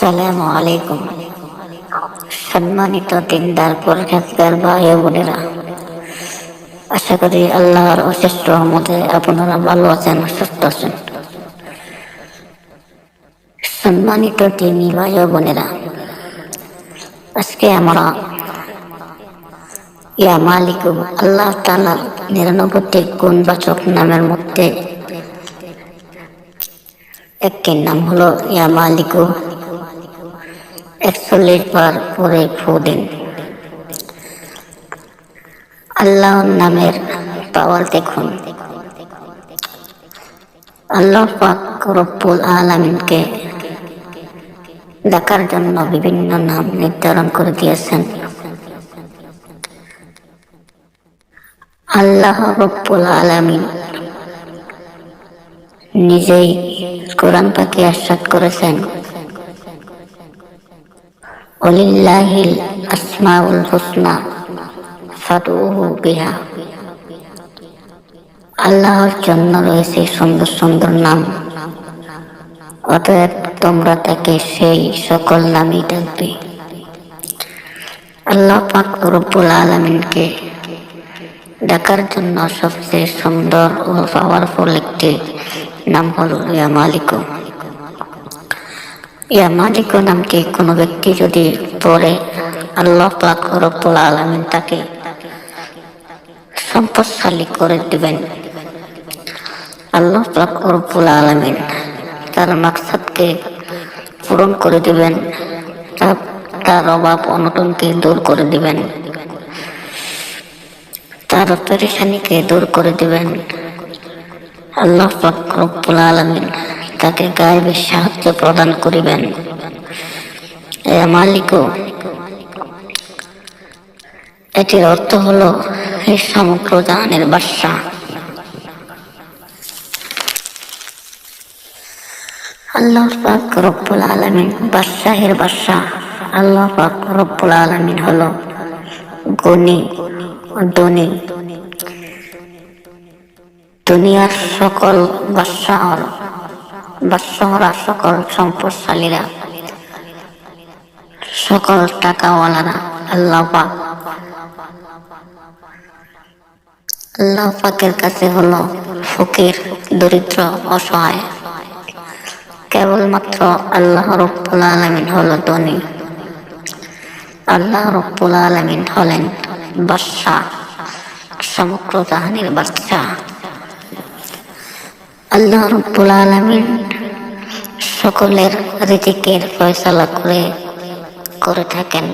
আসসালামু আলাইকুম। সম্মানিত দিনদার পরখাজগার ভাই বোনেরা, আশা করি আল্লাহর অশেষ রহমতে আপনারা ভালো আছেন, সুস্থ আছেন। সম্মানিত দিনী ভাই বোনেরা, আজকে আমরা ইয়া মালিকু আল্লাহ তালার নিরানব্বইটি গুণবাচক নামের মধ্যে একটি নাম হলো ইয়া মালিকু একচল্লিশ বার পরে ফু দিন। আল্লাহর নামের পাওয়ার দেখুন। আল্লাহ পাক রব্বুল আলমিনকে ডাকার জন্য বিভিন্ন নাম নির্ধারণ করে দিয়েছেন। আল্লাহ রব্বুল আলমিন নিজেই কোরআন পাকে আশ্বাদ করেছেন। অলিল্লাহিল আসমাউল হুসনা আল্লাহর জন্য রয়েছে সুন্দর সুন্দর নাম। অতএব তোমরা তাকে সেই সকল নামই ডাকবে। আল্লাহ পাক রব্বুল আলমিনকে ডাকার জন্য সবচেয়ে সুন্দর ও পাওয়ারফুল একটি নাম হল ইয়া মালিক। ইয়া মালিক নামটি কোনো ব্যক্তি যদি পড়ে আল্লাহ পাক রব্বুল আলমিন তাকে সম্পদশালী করে দিবেন। আল্লাহ পাক রব্বুল আলমিন তার মাকসাদকে পূরণ করে দিবেন তার অভাব অনটনকে দূর করে দিবেন, তার পরেশানিকে দূর করে দিবেন। আল্লাহ পাক রব্বুল আলমিন তাকে গায়েবে সাহায্য প্রদান করিবেন। এটির অর্থ হলো এই সমগ্র জাহানের বাদশা আল্লাহ পাক রব্বুল আলমিন বাদশাহের বাদশা আল্লাহ পাক রব্বুল আলমিন হলো ধনী। দুনিয়ার সকল বাদশাহর বাদশাহরা সকল সম্পদশালীরা, সকল টাকাওয়ালারা, আল্লাহ পাক, আল্লাহ পাকের কাছে হলো ফকির, দরিদ্র, অসহায়। কেবলমাত্র আল্লাহ রব্বুল আলমিন হলো ধনী। আল্লাহ রব্বুল আলমিন হলেন বাদশাহ, সমগ্র জাহানের বাদশাহ। আল্লাহ রব্বুল আলমিন সকলের রিজিকের ফয়সালা করে করে থাকেন।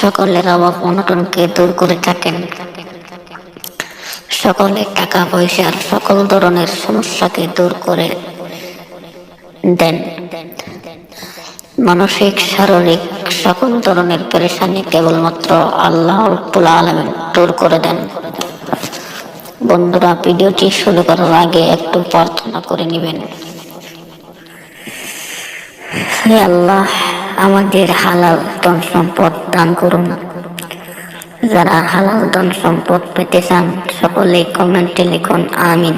সকলের অভাব অনটনকে দূর করে থাকেন। সকলের টাকা পয়সার সকল ধরনের সমস্যাকে দূর করে দেন। মানসিক, শারীরিক সকল ধরনের পরেশানি কেবলমাত্র আল্লাহ রব্বুল আলমিন দূর করে দেন। বন্ধুরা, ভিডিওটি শুরু করার আগে একটু প্রার্থনা করে নেবেন। হে আল্লাহ, আমাদের হালাল ধন সম্পদ দান করুন। যারা হালাল ধন সম্পদ পেতে চান, সকলে কমেন্টে লিখুন, আমিন।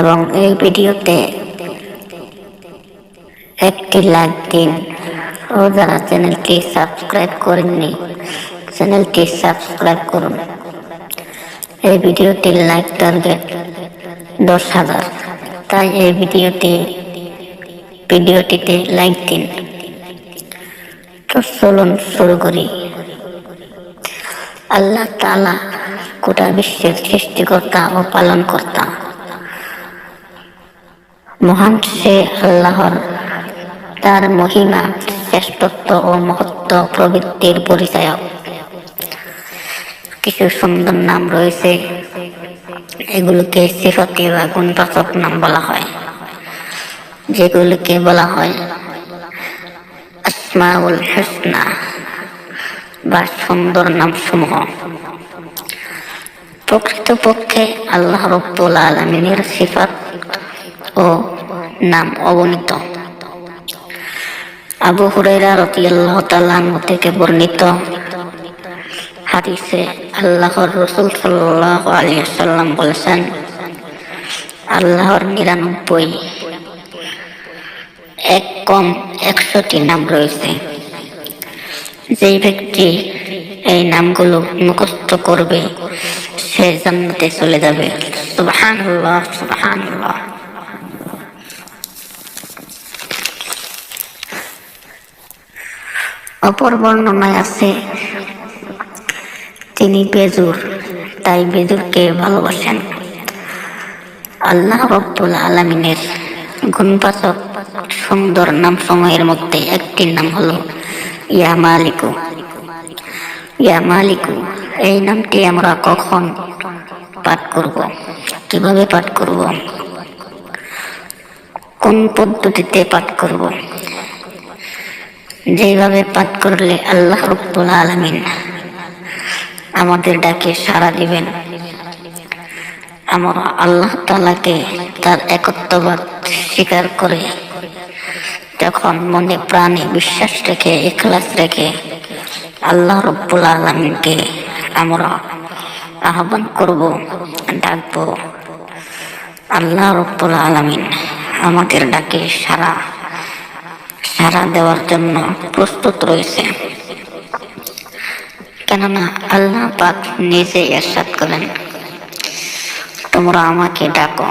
এবং এই ভিডিওতে একটি লাইক দিন। ও যারা চ্যানেলটি সাবস্ক্রাইব করেননি, চ্যানেলটি সাবস্ক্রাইব করুন। এই ভিডিওটির লাইক টার্গেট দশ হাজার। তাই এই ভিডিওটি ভিডিওটিতে লাইক দিন। তো চলুন শুরু করি। আল্লাহ তালা গোটা বিশ্বের সৃষ্টিকর্তা ও পালনকর্তা। মহান সে আল্লাহর, তার মহিমা, শ্রেষ্ঠত্ব ও মহত্ব প্রবৃত্তির পরিচয়ক। কিছু সুন্দর নাম রয়েছে। এগুলোকে সিফতি বা গুণবাচক নাম বলা হয়। যেগুলোকে বলা হয় আসমাউল হুসনা বা সুন্দর নাম সমূহ প্রকৃতপক্ষে আল্লাহ রব্বুল আলমিনের সিফাত ও নাম অবনীত আবু হুরাইরা রতিয়াল্লাহ তাল্লাহ থেকে বর্ণিত হাদিসে আল্লাহর রসুল সাল্লাহ আলিয়াল্লাম বলেছেন, আল্লাহর নিরানব্বই, এক কম একশোটি নাম রয়েছে। যেই ব্যক্তি এই নামগুলো মুখস্থ করবে, সে জান্নাতে চলে যাবে। সুবহানাল্লাহ সুবহানাল্লাহ। অপর বর্ণনায় আছে তিনি বেজুর তাই বেজুরকে ভালোবাসেন। আল্লাহ রব্বুল আলমিনের গুণবাচক, সুন্দর নাম সময়ের মধ্যে একটি নাম হলো ইয়া মালিকু। ইয়া মালিকু, এই নামটি আমরা কখন পাঠ করব? কীভাবে পাঠ করব? কোন পদ্ধতিতে পাঠ করব? যেভাবে পাঠ করলে আল্লাহ রব্বুল আলমিন আমাদের ডাকে সাড়া দিবেন। আমরা আল্লাহ তালাকে তার একত্ববাদ স্বীকার করে। যখন মনে প্রাণে বিশ্বাস রেখে এখলাস রেখে আল্লাহ রব্বুল আলমিনকে আমরা আহ্বান করব, ডাকব, আল্লাহ রব্বুল আলমিন আমাদের ডাকে সারা সারা দেওয়ার জন্য প্রস্তুত রয়েছে। কেননা আল্লাহ পাক নিজে এরশাদ করেন তোমরা আমাকে ডাকো,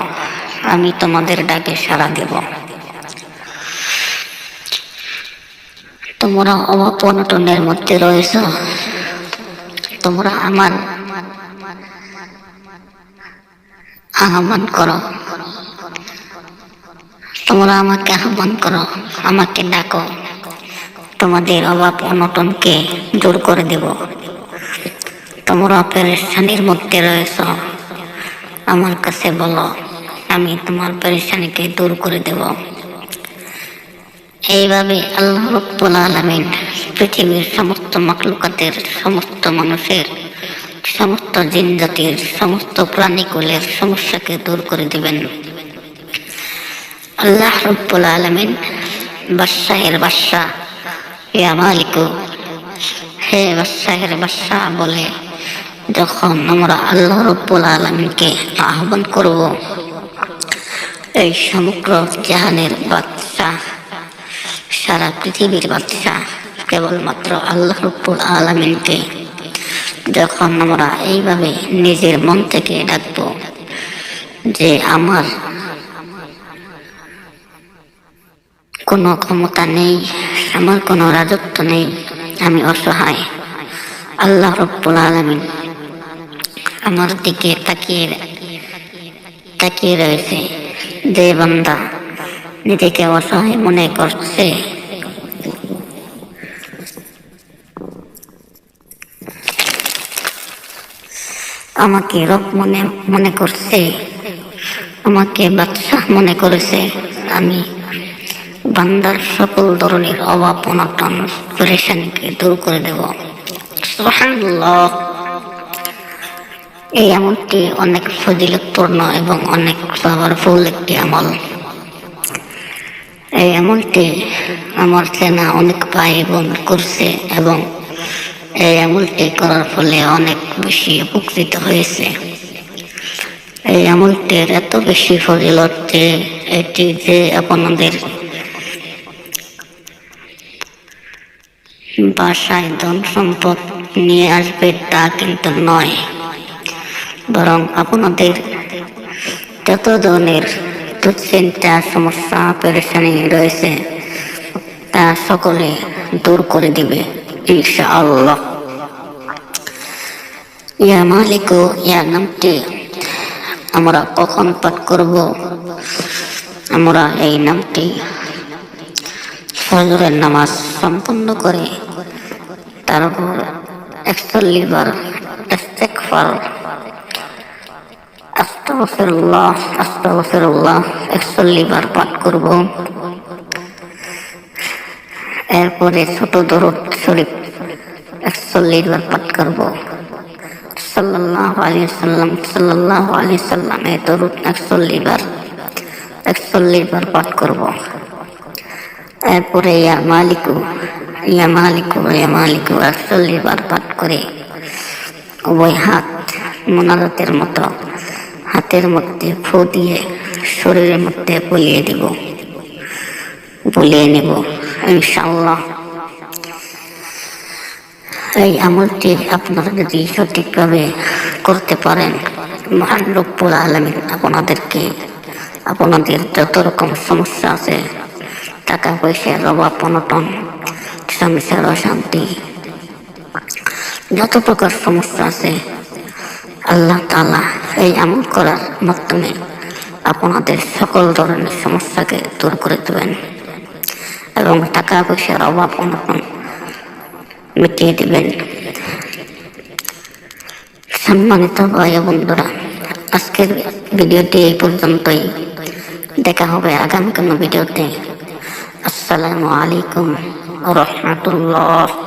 আমি তোমাদের ডাকে সাড়া দেব। তোমরা অভাব অনটনের মধ্যে রয়েছ, তোমরা আমার আহ্বান করো। তোমরা আমাকে আহ্বান করো, আমাকে ডাকো। তোমাদের অভাব অনটনকে দূর করে দেব। তোমরা পেরেশানির মধ্যে রয়েছ। আমার কাছে বলো, আমি তোমার পেরেশানিকে দূর করে দেব। এইভাবে আল্লাহ রব্বুল আলমিন পৃথিবীর সমস্ত মাকলুকাতের সমস্ত মানুষের, সমস্ত জিন জাতির, সমস্ত প্রাণীকুলের সমস্যাকে দূর করে দিবেন। আল্লাহ রব্বুল আলমিন বাদশাহের বাদশাহ, ইয়া মালিকু, হে বাদশাহের বাদশাহ বলে যখন আমরা আল্লাহ রব্বুল আলমীকে আহ্বান করব, এই সমগ্র জাহানের বাদশাহ, সারা পৃথিবীর বাদশাহ, কেবলমাত্র আল্লাহ রব্বুল আলমিনকে যখন আমরা এইভাবে নিজের মন থেকে ডাকবো যে আমার কোনো ক্ষমতা নেই, আমার কোনো রাজত্ব নেই, আমি অসহায়, আল্লাহ রব্বুল আলমিন আমার দিকে তাকিয়ে তাকিয়ে রয়েছে যে বান্দা নিজেকে অসহায় মনে করছে। আমাকে রব মনে মনে করছে, আমাকে বাদশাহ মনে করেছে। আমি বান্দার সকল ধরনের অভাব অনটন, পরেশানিকে দূর করে দেব। সুবহানাল্লাহ। এই আমলটি অনেক ফজিলতপূর্ণ এবং অনেক পাওয়ারফুল একটি আমল। এই আমলটি আমার চেনা অনেক ভাই বোন করছে এবং এই আমলটি করার ফলে অনেক বেশি উপকৃত হয়েছে। এই আমলটির এত বেশি ফজিলত যে এটি যে আপনাদের বাসায় ধন সম্পদ নিয়ে আসবে তা কিন্তু নয়। বরং আপনাদের যত ধরনের দুশ্চিন্তা, সমস্যা, পেরেশানি রয়েছে, তা সকলে দূর করে দিবে ইনশা আল্লাহ ইয়া মালিক, ইয়া নামটি আমরা কখন পাঠ করব? আমরা এই নামটি ফজরের নামাজ সম্পন্ন করে তারপর একচল্লিশ বার ইস্তেগফার আস্তাগফিরুল্লাহ আস্তাগফিরুল্লাহ, একচল্লিশ বার পাঠ করব। এরপরে ছোট দরদ শরীফ একচল্লিশ বার পাঠ করব। সাল্লাল্লাহু আলাইহি সাল্লাম আলাইহি সাল্লাম এই দরুদ একচল্লিশ বার একচল্লিশ বার পাঠ করব। এরপরে ইয়া মালিকু ইয়া মালিকু ইয়া মালিকু একচল্লিশ বার পাঠ করে উভয় হাত মোনাজাতের মতো হাতের মধ্যে ফু দিয়ে শরীরের মধ্যে বলিয়ে দিব। বলিয়ে নেব ইনশাল্লাহ এই আমলটি আপনারা যদি সঠিকভাবে করতে পারেন, মহান রব্বুল আলমিন আপনাদেরকে, আপনাদের যত রকম সমস্যা আছে, টাকা পয়সার অভাব, অনটন স্বামীর অশান্তি, যত প্রকার সমস্যা আছে, আল্লাহ তালা এই আমল করার মাধ্যমে আপনাদের সকল ধরনের সমস্যাকে দূর করে দেবেন এবং টাকা পয়সার অভাব অনটন মিটিয়ে দেবেন। সম্মানিত ভাই বন্ধুরা, আজকের ভিডিওটি এই পর্যন্তই। দেখা হবে আগামী কোনো ভিডিওতে। আসসালামু আলাইকুম রহমতুল্লাহ।